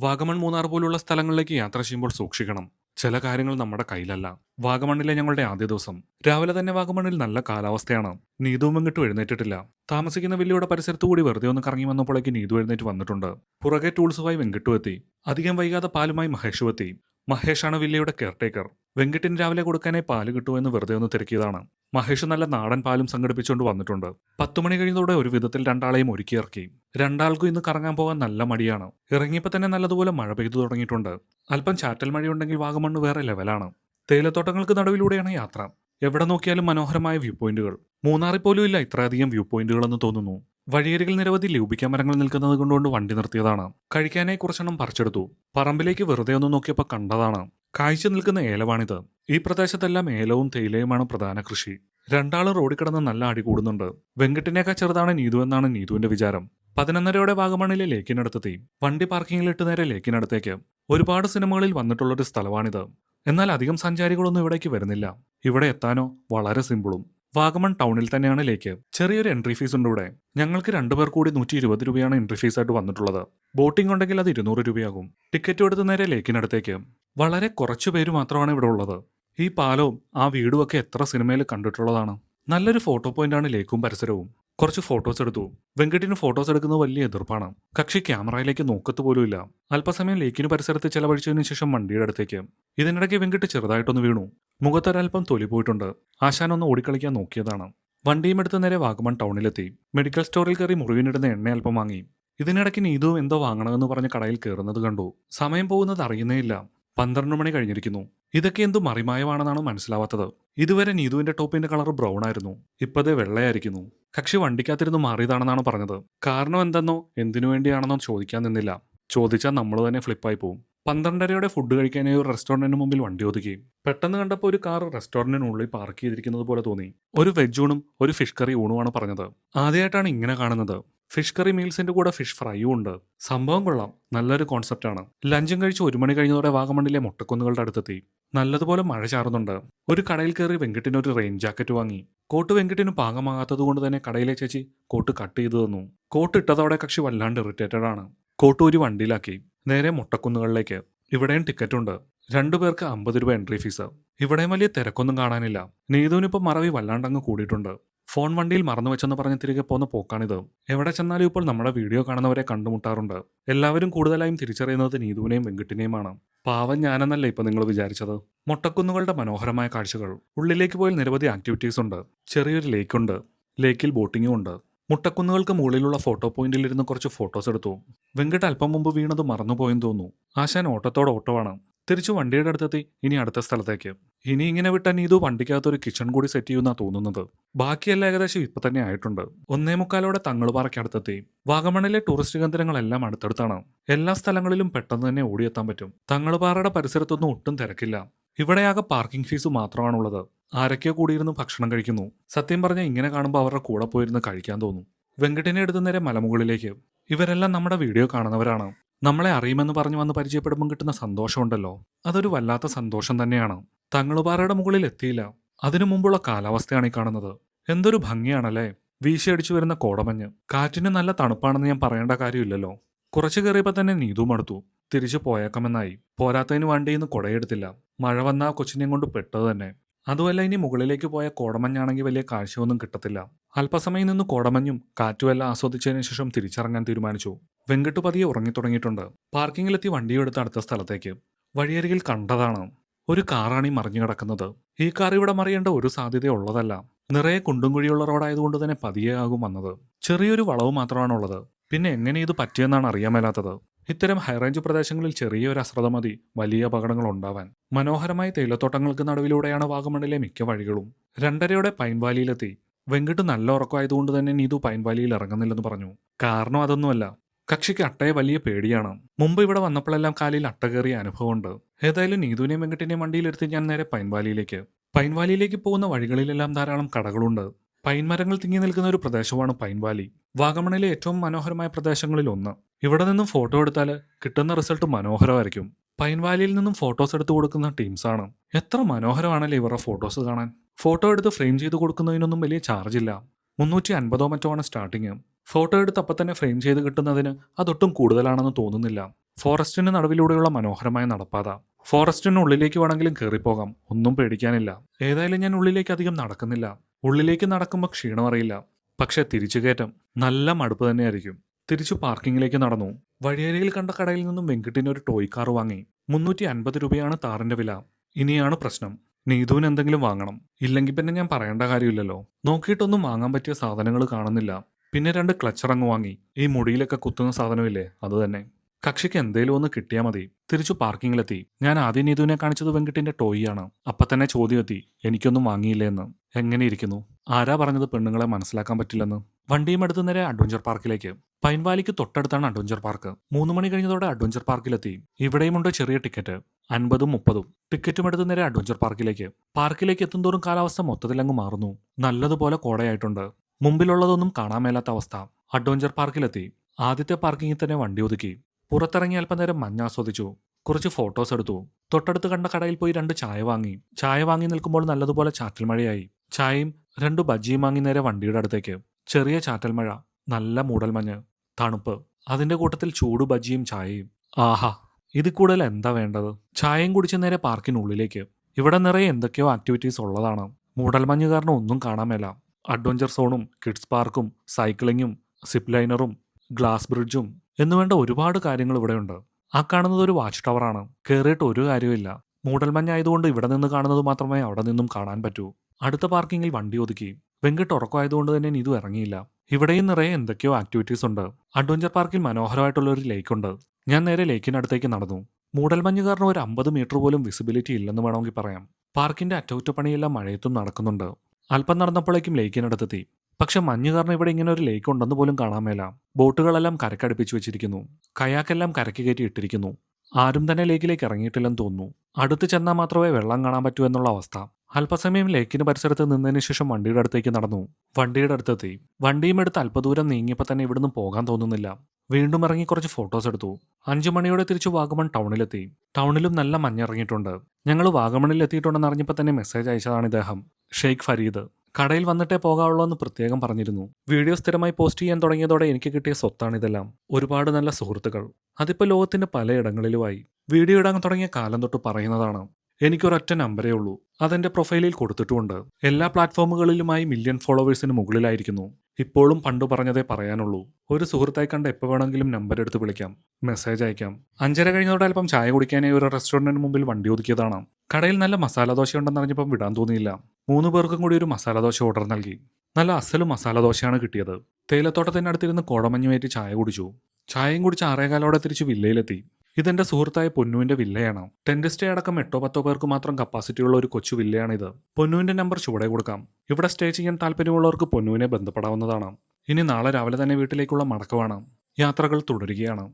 വാഗമൺ മൂന്നാർ പോലുള്ള സ്ഥലങ്ങളിലേക്ക് യാത്ര ചെയ്യുമ്പോൾ സൂക്ഷിക്കണം. ചില കാര്യങ്ങൾ നമ്മുടെ കയ്യിലല്ല. വാഗമണ്ണിലെ ഞങ്ങളുടെ ആദ്യ ദിവസം. രാവിലെ തന്നെ വാഗമണ്ണിൽ നല്ല കാലാവസ്ഥയാണ്. നീതുവും ഇങ്ങോട്ട് എഴുന്നേറ്റിട്ടില്ല. താമസിക്കുന്ന വില്ലയുടെ പരിസരത്തു കൂടി വെറുതെ ഒന്ന് കറങ്ങി വന്നപ്പോഴേക്ക് നീതു എഴുന്നേറ്റ് വന്നിട്ടുണ്ട്. പുറകെ ടൂൾസുമായി വെങ്കിട്ടു എത്തി. അധികം വൈകാതെ പാലുമായി മഹേഷു എത്തി. മഹേഷാണ് വില്ലയുടെ കെയർടേക്കർ വെങ്കിട്ടിന് രാവിലെ കൊടുക്കാനേ പാൽ കിട്ടുമെന്ന് വെറുതെ ഒന്ന് തിരക്കിയതാണ്. മഹേഷ് നല്ല നാടൻ പാലും സംഘടിപ്പിച്ചുകൊണ്ട് വന്നിട്ടുണ്ട്. പത്തുമണി കഴിഞ്ഞതോടെ ഒരു വിധത്തിൽ രണ്ടാളെയും ഒരുക്കിയിറക്കി രണ്ടാൾക്കും ഇന്ന് കറങ്ങാൻ പോകാൻ നല്ല മടിയാണ്. ഇറങ്ങിയപ്പോൾ തന്നെ നല്ലതുപോലെ മഴ പെയ്തു തുടങ്ങിയിട്ടുണ്ട്. അല്പം ചാറ്റൽ മഴയുണ്ടെങ്കിൽ വാഗമണ്ണ് വേറെ ലെവലാണ് തേയിലത്തോട്ടങ്ങൾക്ക് നടുവിലൂടെയാണ് യാത്ര. എവിടെ നോക്കിയാലും മനോഹരമായ വ്യൂ പോയിന്റുകൾ മൂന്നാറിൽ പോലും ഇല്ല ഇത്രയധികം വ്യൂ പോയിന്റുകൾ എന്ന് തോന്നുന്നു. വഴിയരികിൽ നിരവധി ലൂപിക്കാൻ മരങ്ങൾ നിൽക്കുന്നത് കൊണ്ടുകൊണ്ട് വണ്ടി നിർത്തിയതാണ്. കഴിക്കാനായി കുറച്ചെണ്ണം പറിച്ചെടുത്തു. പറമ്പിലേക്ക് വെറുതെ ഒന്ന് നോക്കിയപ്പോൾ കണ്ടതാണ്. കാഴ്ച നിൽക്കുന്ന ഏലമാണിത് ഈ പ്രദേശത്തെല്ലാം ഏലവും തേയിലയുമാണ് പ്രധാന കൃഷി. രണ്ടാളും റോഡിൽ കിടന്ന് നല്ല അടി കൂടുന്നുണ്ട്. വെങ്കിട്ടിനേക്കാൾ ചെറുതാണ് നീതു എന്നാണ് നീതുവിന്റെ വിചാരം. പതിനൊന്നരയോടെ വാഗമണിലെ ലേക്കിനടുത്തെത്തി. വണ്ടി പാർക്കിങ്ങിലിട്ട് നേരെ ലേക്കിനടുത്തേക്ക്. ഒരുപാട് സിനിമകളിൽ വന്നിട്ടുള്ളൊരു സ്ഥലമാണിത് എന്നാൽ അധികം സഞ്ചാരികളൊന്നും ഇവിടേക്ക് വരുന്നില്ല. ഇവിടെ എത്താനോ വളരെ സിമ്പിളും. വാഗമൺ ടൗണിൽ തന്നെയാണ് ലേക്ക്. ചെറിയൊരു എൻട്രി ഫീസ് ഉണ്ട് ഇവിടെ. ഞങ്ങൾക്ക് രണ്ടുപേർ കൂടി നൂറ്റി ഇരുപത് രൂപയാണ് എൻട്രി ഫീസ് ആയിട്ട് വന്നിട്ടുള്ളത്. ബോട്ടിംഗ് ഉണ്ടെങ്കിൽ അത് ഇരുന്നൂറ് രൂപയാകും. ടിക്കറ്റ് എടുത്ത് നേരെ ലേക്കിനടുത്തേക്ക്. വളരെ കുറച്ചു പേര് മാത്രമാണ് ഇവിടെ ഉള്ളത്. ഈ പാലവും ആ വീടും ഒക്കെ എത്ര സിനിമയിൽ കണ്ടിട്ടുള്ളതാണ്. നല്ലൊരു ഫോട്ടോ പോയിന്റ് പോയിന്റാണ് ലേക്കും പരിസരവും. കുറച്ച് ഫോട്ടോസ് എടുത്തു. വെങ്കട്ടിന് ഫോട്ടോസ് എടുക്കുന്നത് വലിയ എതിർപ്പാണ്. കക്ഷി ക്യാമറയിലേക്ക് നോക്കത്ത് പോലുമില്ല. അല്പസമയം ലേക്കിന് പരിസരത്ത് ചെലവഴിച്ചതിനു ശേഷം വണ്ടിയുടെ അടുത്തേക്ക്. ഇതിനിടയ്ക്ക് വെങ്കിട്ട് ചെറുതായിട്ടൊന്ന് വീണു. മുഖത്തൊരൽപ്പം തൊലി പോയിട്ടുണ്ട് ആശാൻ ഒന്ന് ഓടിക്കളിക്കാൻ നോക്കിയതാണ്. വണ്ടിയും എടുത്ത് നേരെ വാഗമൺ ടൗണിലെത്തി. മെഡിക്കൽ സ്റ്റോറിൽ കയറി മുറിവിനിടുന്ന എണ്ണ അല്പം വാങ്ങി. ഇതിനിടയ്ക്ക് നീതു എന്തോ വാങ്ങണമെന്ന് പറഞ്ഞ് കടയിൽ കയറുന്നത് കണ്ടു. സമയം പോകുന്നത് അറിയുന്നേയില്ല. പന്ത്രണ്ട് മണി കഴിഞ്ഞിരിക്കുന്നു. ഇതൊക്കെ എന്തു മറിമായമാണെന്നാണ് മനസ്സിലാവാത്തത്. ഇതുവരെ നീതുവിന്റെ ടോപ്പിന്റെ കളർ ബ്രൗൺ ആയിരുന്നു. ഇപ്പതേ വെള്ളയായിരിക്കുന്നു. കക്ഷി വണ്ടിക്കകത്തിരുന്ന് മാറിയതാണെന്നാണ് പറഞ്ഞത്. കാരണം എന്തെന്നോ? എന്തിനു വേണ്ടിയാണെന്നോ ചോദിക്കാൻ നിന്നില്ല. ചോദിച്ചാൽ നമ്മൾ തന്നെ ഫ്ലിപ്പായി പോവും. പന്ത്രണ്ടരയോടെ ഫുഡ് കഴിക്കാനായി ഒരു റെസ്റ്റോറന്റിന് മുമ്പിൽ വണ്ടി ഒതുക്കി. പെട്ടെന്ന് കണ്ടപ്പോൾ ഒരു കാർ റെസ്റ്റോറന്റിനുള്ളിൽ പാർക്ക് ചെയ്തിരിക്കുന്നത് പോലെ തോന്നി. ഒരു വെജ് ഊണും ഒരു ഫിഷ് കറി ഊണുമാണ് പറഞ്ഞത്. ആദ്യമായിട്ടാണ് ഇങ്ങനെ കാണുന്നത്. ഫിഷ് കറി മീൽസിന്റെ കൂടെ ഫിഷ് ഫ്രൈയും ഉണ്ട്. സംഭവം കൊള്ളാം. നല്ലൊരു കോൺസെപ്റ്റാണ് ലഞ്ചും കഴിച്ച് ഒരു മണി കഴിഞ്ഞതോടെ വാഗമണ്ണിലെ മുട്ടക്കുന്നുകളുടെ അടുത്തെത്തി. നല്ലതുപോലെ മഴ ചാറുന്നുണ്ട്. ഒരു കടയിൽ കയറി വെങ്കിട്ടിന് ഒരു റെയിൻ ജാക്കറ്റ് വാങ്ങി. കോട്ട് വെങ്കിട്ടിന് പാകമാകാത്തത് കൊണ്ട് തന്നെ കടയിലെ ചേച്ചി കോട്ട് കട്ട് ചെയ്തു തന്നു. കോട്ട് ഇട്ടതോടെ കക്ഷി വല്ലാണ്ട് ഇറിറ്റേറ്റഡ് ആണ്. കോട്ട് ഒരു വണ്ടിയിലാക്കി. നേരെ മുട്ടക്കുന്നുകളിലേക്ക്. ഇവിടെയും ടിക്കറ്റ് ഉണ്ട് രണ്ടുപേർക്ക് അമ്പത് രൂപ എൻട്രി ഫീസ് ഇവിടെയും വലിയ തിരക്കൊന്നും കാണാനില്ല. നീതുവിനിപ്പോൾ മറവി വല്ലാണ്ടങ്ങ് കൂടിയിട്ടുണ്ട്. ഫോൺ വണ്ടിയിൽ മറന്നു വെച്ചെന്ന് പറഞ്ഞ് തിരികെ പോകുന്ന പോക്കാണിത്. എവിടെ ചെന്നാലും ഇപ്പോൾ നമ്മുടെ വീഡിയോ കാണുന്നവരെ കണ്ടുമുട്ടാറുണ്ട്. എല്ലാവരും കൂടുതലായും തിരിച്ചറിയുന്നത് നീതുവിനെയും വെങ്കിട്ടിനെയുമാണ്. പാവം ഞാനെന്നല്ല ഇപ്പൊ നിങ്ങൾ വിചാരിച്ചത്? മൊട്ടക്കുന്നുകളുടെ മനോഹരമായ കാഴ്ചകൾ. ഉള്ളിലേക്ക് പോയാൽ നിരവധി ആക്ടിവിറ്റീസ് ഉണ്ട്. ചെറിയൊരു ലേക്കുണ്ട് ലേക്കിൽ ബോട്ടിങ്ങും ഉണ്ട്. മുട്ടക്കുന്നുകൾക്ക് മുകളിലുള്ള ഫോട്ടോ പോയിന്റിൽ ഇരുന്ന് കുറച്ച് ഫോട്ടോസ് എടുത്തു. വെങ്കട്ട് അല്പം മുമ്പ് വീണത് മറന്നുപോയെന്ന് തോന്നുന്നു. ആശാൻ ഓട്ടത്തോടെ ഓട്ടമാണ് തിരിച്ചു വണ്ടിയുടെ അടുത്തെത്തി. ഇനി അടുത്ത സ്ഥലത്തേക്ക്. ഇനി ഇങ്ങനെ വിട്ടാൻ നീതു വണ്ടിക്കകത്ത് ഒരു കിച്ചൺ കൂടി സെറ്റ് ചെയ്യുന്ന തോന്നുന്നത്. ബാക്കിയെല്ലാം ഏകദേശം ഇപ്പൊ തന്നെ ആയിട്ടുണ്ട്. ഒന്നേ മുക്കാലോടെ തങ്ങളുപാറയ്ക്കടുത്തെത്തി വാഗമണിലെ ടൂറിസ്റ്റ് കേന്ദ്രങ്ങളെല്ലാം അടുത്തടുത്താണ്. എല്ലാ സ്ഥലങ്ങളിലും പെട്ടെന്ന് തന്നെ ഓടിയെത്താൻ പറ്റും. തങ്ങളുപാറയുടെ പരിസരത്തൊന്നും ഒട്ടും തിരക്കില്ല. ഇവിടെയാകെ പാർക്കിംഗ് ഫീസ് മാത്രമാണുള്ളത്. ആരൊക്കെയോ കൂടിയിരുന്ന് ഭക്ഷണം കഴിക്കുന്നു. സത്യം പറഞ്ഞാൽ ഇങ്ങനെ കാണുമ്പോൾ അവരുടെ കൂടെ പോയിരുന്ന് കഴിക്കാൻ തോന്നും. വെങ്കട്ടിനെ എടുത്ത നേരെ മലമുകളിലേക്ക്. ഇവരെല്ലാം നമ്മുടെ വീഡിയോ കാണുന്നവരാണ്. നമ്മളെ അറിയുമെന്ന് പറഞ്ഞു വന്ന് പരിചയപ്പെടുമ്പോൾ കിട്ടുന്ന സന്തോഷമുണ്ടല്ലോ. അതൊരു വല്ലാത്ത സന്തോഷം തന്നെയാണ്. തങ്ങളുപാറയുടെ മുകളിൽ എത്തിയില്ല. അതിനു മുമ്പുള്ള കാലാവസ്ഥയാണ് ഈ കാണുന്നത്. എന്തൊരു ഭംഗിയാണല്ലേ? വീശിയടിച്ചു വരുന്ന കോടമഞ്ഞ്. കാറ്റിന് നല്ല തണുപ്പാണെന്ന് ഞാൻ പറയേണ്ട കാര്യമില്ലല്ലോ. കുറച്ചു കയറിയപ്പോൾ തന്നെ നീതു മടുത്തു. തിരിച്ചു പോയേക്കാമെന്നായി. പോരാത്തതിന് വണ്ടിയിൽ നിന്ന് കുടയെടുത്തില്ല. മഴ വന്ന കൊച്ചിനെയും കൊണ്ട് പെട്ടത് തന്നെ. അതുമല്ല ഇനി മുകളിലേക്ക് പോയ കോടമഞ്ഞാണെങ്കിൽ വലിയ കാഴ്ചയൊന്നും കിട്ടത്തില്ല. അല്പസമയം നിന്ന് കോടമഞ്ഞും കാറ്റുമെല്ലാം ആസ്വദിച്ചതിന് ശേഷം തിരിച്ചിറങ്ങാൻ തീരുമാനിച്ചു. വെങ്കട്ട് പതിയെ ഉറങ്ങിത്തുടങ്ങിയിട്ടുണ്ട്. പാർക്കിങ്ങിലെത്തി വണ്ടിയെടുത്ത് അടുത്ത സ്ഥലത്തേക്ക്. വഴിയരികിൽ കണ്ടതാണ് ഒരു കാറാണ് ഈ മറിഞ്ഞു കിടക്കുന്നത്. ഈ കാർ ഇവിടെ മറിയേണ്ട ഒരു സാധ്യത ഉള്ളതല്ല. നിറയെ കുണ്ടും കുഴിയുള്ള റോഡായതുകൊണ്ട് തന്നെ പതിയെ ആകും വന്നത്. ചെറിയൊരു വളവ് മാത്രമാണുള്ളത്. പിന്നെ എങ്ങനെ ഇത് പറ്റിയെന്നാണ് അറിയാൻ മേലാത്തത് ഇത്തരം ഹൈറേഞ്ച് പ്രദേശങ്ങളിൽ ചെറിയൊരു അശ്രദ്ധ മതി. വലിയ അപകടങ്ങൾ ഉണ്ടാവാൻ. മനോഹരമായ തേയിലത്തോട്ടങ്ങൾക്ക് നടുവിലൂടെയാണ് വാഗമണ്ണിലെ മിക്ക വഴികളും. രണ്ടരയോടെ പൈൻവാലിയിലെത്തി വെങ്കിട്ട് നല്ല ഉറക്കമായതുകൊണ്ട് തന്നെ നീതു പൈൻവാലിയിൽ ഇറങ്ങുന്നില്ലെന്ന് പറഞ്ഞു. കാരണം അതൊന്നുമല്ല. കക്ഷിക്ക് അട്ടയെ വലിയ പേടിയാണ്. മുമ്പ് ഇവിടെ വന്നപ്പോഴെല്ലാം കാലിൽ അട്ട കയറിയ അനുഭവമുണ്ട്. ഏതായാലും നീതുവിനെയും വെങ്കിട്ടിനെയും വണ്ടിയിലെടുത്ത് ഞാൻ നേരെ പൈൻവാലിയിലേക്ക് പൈൻവാലിയിലേക്ക് പോകുന്ന വഴികളിലെല്ലാം ധാരാളം കടകളുണ്ട്. പൈൻമരങ്ങൾ തിങ്ങി നിൽക്കുന്ന ഒരു പ്രദേശമാണ് പൈൻവാലി വാഗമണിലെ ഏറ്റവും മനോഹരമായ പ്രദേശങ്ങളിൽ ഒന്ന്. ഇവിടെ നിന്നും ഫോട്ടോ എടുത്താൽ കിട്ടുന്ന റിസൾട്ട് മനോഹരമായിരിക്കും. പൈൻ വാലിയിൽ നിന്നും ഫോട്ടോസ് എടുത്തു കൊടുക്കുന്ന ടീംസ് ആണ്. എത്ര മനോഹരമാണല്ലേ ഇവരുടെ ഫോട്ടോസ് കാണാൻ. ഫോട്ടോ എടുത്ത് ഫ്രെയിം ചെയ്ത് കൊടുക്കുന്നതിനൊന്നും വലിയ ചാർജ് ഇല്ല. മുന്നൂറ്റി അൻപതോ മറ്റോ ആണ് സ്റ്റാർട്ടിങ് ഫോട്ടോ എടുത്ത് അപ്പം തന്നെ ഫ്രെയിം ചെയ്ത് കിട്ടുന്നതിന് അതൊട്ടും കൂടുതലാണെന്ന് തോന്നുന്നില്ല. ഫോറസ്റ്റിന് നടുവിലൂടെയുള്ള മനോഹരമായ നടപ്പാത. ഫോറസ്റ്റിനുള്ളിലേക്ക് വേണമെങ്കിലും കയറിപ്പോകാം ഒന്നും പേടിക്കാനില്ല. ഏതായാലും ഞാൻ ഉള്ളിലേക്ക് അധികം നടക്കുന്നില്ല. ഉള്ളിലേക്ക് നടക്കുമ്പോൾ ക്ഷീണം അറിയില്ല. പക്ഷെ തിരിച്ചു കയറ്റം നല്ല മടുപ്പ് തന്നെയായിരിക്കും. തിരിച്ചു പാർക്കിങ്ങിലേക്ക് നടന്നു. വഴിയരയിൽ കണ്ട കടയിൽ നിന്നും വെങ്കിട്ടിന് ഒരു ടോയ് കാർ വാങ്ങി. മുന്നൂറ്റി അൻപത് രൂപയാണ് താറിന്റെ വില. ഇനിയാണ് പ്രശ്നം. നീതുവിന് എന്തെങ്കിലും വാങ്ങണം. ഇല്ലെങ്കിൽ പിന്നെ ഞാൻ പറയേണ്ട കാര്യമില്ലല്ലോ. നോക്കിയിട്ടൊന്നും വാങ്ങാൻ പറ്റിയ സാധനങ്ങൾ കാണുന്നില്ല. പിന്നെ രണ്ട് ക്ലച്ചർ അങ്ങ് വാങ്ങി. ഈ മുടിയിലൊക്കെ കുത്തുന്ന സാധനമില്ലേ? അത് തന്നെ. കക്ഷിക്ക് എന്തേലും ഒന്ന് കിട്ടിയാൽ മതി. തിരിച്ചു പാർക്കിങ്ങിലെത്തി. ഞാൻ ആദ്യം നീതുവിനെ കാണിച്ചത് വെങ്കിട്ടിന്റെ ടോയ് ആണ്. അപ്പൊ തന്നെ ചോദ്യം എത്തി. എനിക്കൊന്നും വാങ്ങിയില്ലേ എന്ന്. എങ്ങനെ ഇരിക്കുന്നു? ആരാ പറഞ്ഞത് പെണ്ണുങ്ങളെ മനസ്സിലാക്കാൻ പറ്റില്ലെന്ന്? വണ്ടിയും എടുത്ത് നേരെ അഡ്വഞ്ചർ പാർക്കിലേക്ക് പൈൻവാലിക്ക് തൊട്ടടുത്താണ് അഡ്വഞ്ചർ പാർക്ക്. മൂന്ന് മണി കഴിഞ്ഞതോടെ അഡ്വഞ്ചർ പാർക്കിലെത്തി. ഇവിടെയുമുണ്ട് ചെറിയ ടിക്കറ്റ്. അൻപതും മുപ്പതും. ടിക്കറ്റും എടുത്ത് നേരെ അഡ്വഞ്ചർ പാർക്കിലേക്ക്. പാർക്കിലേക്ക് എത്തുന്തോറും കാലാവസ്ഥ മൊത്തത്തിൽ അങ്ങ് മാറുന്നു. നല്ലതുപോലെ കോടയായിട്ടുണ്ട്. മുമ്പിലുള്ളതൊന്നും കാണാൻ മേലാത്ത അവസ്ഥ. അഡ്വഞ്ചർ പാർക്കിലെത്തി. ആദ്യത്തെ പാർക്കിങ്ങിൽ തന്നെ വണ്ടി ഒതുക്കി. പുറത്തിറങ്ങി അല്പനേരം മഞ്ഞ ആസ്വദിച്ചു. കുറച്ച് ഫോട്ടോസ് എടുത്തു. തൊട്ടടുത്ത് കണ്ട കടയിൽ പോയി രണ്ട് ചായ വാങ്ങി. ചായ വാങ്ങി നിൽക്കുമ്പോൾ നല്ലതുപോലെ ചാറ്റൽ മഴയായി ചായയും രണ്ട് ബജ്ജിയും വാങ്ങി നേരെ വണ്ടിയുടെ അടുത്തേക്ക്. ചെറിയ ചാറ്റൽ മഴ നല്ല മൂടൽമഞ്ഞ് തണുപ്പ് അതിന്റെ കൂട്ടത്തിൽ ചൂട് ബജ്ജിയും ചായയും. ആഹാ ഇത് കൂടുതൽ എന്താ വേണ്ടത്? ചായയും കുടിച്ച നേരെ പാർക്കിനുള്ളിലേക്ക്. ഇവിടെ നിറയെ എന്തൊക്കെയോ ആക്ടിവിറ്റീസ് ഉള്ളതാണ്. മൂടൽമഞ്ഞ് കാരണം ഒന്നും കാണാൻ മേല. അഡ്വഞ്ചർ സോണും കിഡ്സ് പാർക്കും സൈക്ലിങ്ങും സിപ്പ് ലൈനറും ഗ്ലാസ് ബ്രിഡ്ജും എന്നുവേണ്ട ഒരുപാട് കാര്യങ്ങൾ ഇവിടെയുണ്ട് ആ കാണുന്നത് ഒരു വാച്ച് ടവറാണ് കയറിയിട്ട് ഒരു കാര്യമില്ല മൂടൽമഞ്ഞായതുകൊണ്ട് ഇവിടെ നിന്ന് കാണുന്നത് മാത്രമേ അവിടെ നിന്നും കാണാൻ പറ്റൂ. അടുത്ത പാർക്കിങ്ങിൽ വണ്ടി ഒതുക്കി. വെങ്കിട്ട് ഉറക്കമായതുകൊണ്ട് തന്നെ ഇതും ഇറങ്ങിയില്ല. ഇവിടെയും നിറയെ എന്തൊക്കെയോ ആക്ടിവിറ്റീസ് ഉണ്ട്. അഡ്വഞ്ചർ പാർക്കിൽ മനോഹരമായിട്ടുള്ള ഒരു ലേക്ക് ഉണ്ട്. ഞാൻ നേരെ ലേക്കിനടുത്തേക്ക് നടന്നു. മൂടൽമഞ്ഞ് കാരണം ഒരു അമ്പത് മീറ്റർ പോലും വിസിബിലിറ്റി ഇല്ലെന്ന് വേണമെങ്കിൽ പറയാം. പാർക്കിന്റെ അറ്റകുറ്റപ്പണിയെല്ലാം മഴയത്തും നടക്കുന്നുണ്ട്. അല്പം നടന്നപ്പോഴേക്കും ലേക്കിനടുത്തെത്തി പക്ഷെ മഞ്ഞ് കാരണം ഇവിടെ ഇങ്ങനെ ഒരു ലേക്ക് ഉണ്ടെന്ന് പോലും കാണാൻ മേല. ബോട്ടുകളെല്ലാം കരക്കടുപ്പിച്ചു വെച്ചിരിക്കുന്നു. കയാക്കെല്ലാം കരക്ക് കയറ്റി ഇട്ടിരിക്കുന്നു. ആരും തന്നെ ലേക്കിലേക്ക് ഇറങ്ങിയിട്ടില്ലെന്ന് തോന്നുന്നു. അടുത്ത് ചെന്നാൽ മാത്രമേ വെള്ളം കാണാൻ പറ്റൂ എന്നുള്ള അവസ്ഥ. അല്പസമയം ലേക്കിന് പരിസരത്ത് നിന്നതിന് ശേഷം വണ്ടിയുടെ അടുത്തേക്ക് നടന്നു. വണ്ടിയുടെ അടുത്തെത്തി. വണ്ടിയും എടുത്ത് അല്പദൂരം നീങ്ങിയപ്പോൾ തന്നെ ഇവിടുന്ന് പോകാൻ തോന്നുന്നില്ല. വീണ്ടും ഇറങ്ങി കുറച്ച് ഫോട്ടോസ് എടുത്തു. അഞ്ചു മണിയോടെ തിരിച്ചു വാഗമൺ ടൗണിലെത്തി. ടൗണിലും നല്ല മഞ്ഞിറങ്ങിയിട്ടുണ്ട്. ഞങ്ങൾ വാഗമണിൽ എത്തിയിട്ടുണ്ടെന്ന് അറിഞ്ഞപ്പോൾ തന്നെ മെസ്സേജ് അയച്ചതാണ് ഇദ്ദേഹം. ഷെയ്ഖ് ഫരീദ്. കടയിൽ വന്നിട്ടേ പോകാവുള്ളൂ എന്ന് പ്രത്യേകം പറഞ്ഞിരുന്നു. വീഡിയോ സ്ഥിരമായി പോസ്റ്റ് ചെയ്യാൻ തുടങ്ങിയതോടെ എനിക്ക് കിട്ടിയ സ്വത്താണിതെല്ലാം ഒരുപാട് നല്ല സുഹൃത്തുക്കൾ. അതിപ്പോൾ ലോകത്തിന്റെ പലയിടങ്ങളിലുമായി. വീഡിയോ ഇടാൻ തുടങ്ങിയ കാലം തൊട്ട് പറയുന്നതാണ്. എനിക്കൊരൊറ്റ നമ്പറേ ഉള്ളൂ. അതെന്റെ പ്രൊഫൈലിൽ കൊടുത്തിട്ടുമുണ്ട്. എല്ലാ പ്ലാറ്റ്ഫോമുകളിലുമായി മില്യൺ ഫോളോവേഴ്സിന് മുകളിലായിരിക്കുന്നു. ഇപ്പോഴും പണ്ടു പറഞ്ഞതേ പറയാനുള്ളൂ. ഒരു സുഹൃത്തായി കണ്ട് എപ്പോൾ വേണമെങ്കിലും നമ്പർ എടുത്ത് വിളിക്കാം. മെസ്സേജ് അയക്കാം. അഞ്ചര കഴിഞ്ഞതോടെ അല്പം ചായ കുടിക്കാനായി ഒരു റെസ്റ്റോറന്റിന് മുമ്പിൽ വണ്ടി ഒതുക്കിയതാണ്. കടയിൽ നല്ല മസാല ദോശ ഉണ്ടെന്ന് അറിഞ്ഞപ്പം വിടാൻ തോന്നിയില്ല. മൂന്ന് പേർക്കും കൂടി ഒരു മസാല ദോശ ഓർഡർ നൽകി. നല്ല അസൽ മസാല ദോശയാണ് കിട്ടിയത്. തേയിലത്തോട്ടത്തിനടുത്തിരുന്ന് കോടമഞ്ഞുമേറ്റി ചായ കുടിച്ചു. ചായയും കുടിച്ച് ആറേകാലോടെ തിരിച്ച് വില്ലയിലെത്തി. ഇതെന്റെ സുഹൃത്തായ പൊന്നുവിന്റെ വില്ലയാണ്. ടെന്റ് സ്റ്റേ അടക്കം എട്ടോ പത്തോ പേർക്ക് മാത്രം കപ്പാസിറ്റിയുള്ള ഒരു കൊച്ചു വില്ലയാണിത്. പൊന്നുവിന്റെ നമ്പർ ചുവടെ കൊടുക്കാം. ഇവിടെ സ്റ്റേ ചെയ്യാൻ താല്പര്യമുള്ളവർക്ക് പൊന്നുവിനെ ബന്ധപ്പെടാവുന്നതാണ്. ഇനി നാളെ രാവിലെ തന്നെ വീട്ടിലേക്കുള്ള മടക്കമാണ്. യാത്രകൾ തുടരുകയാണ്.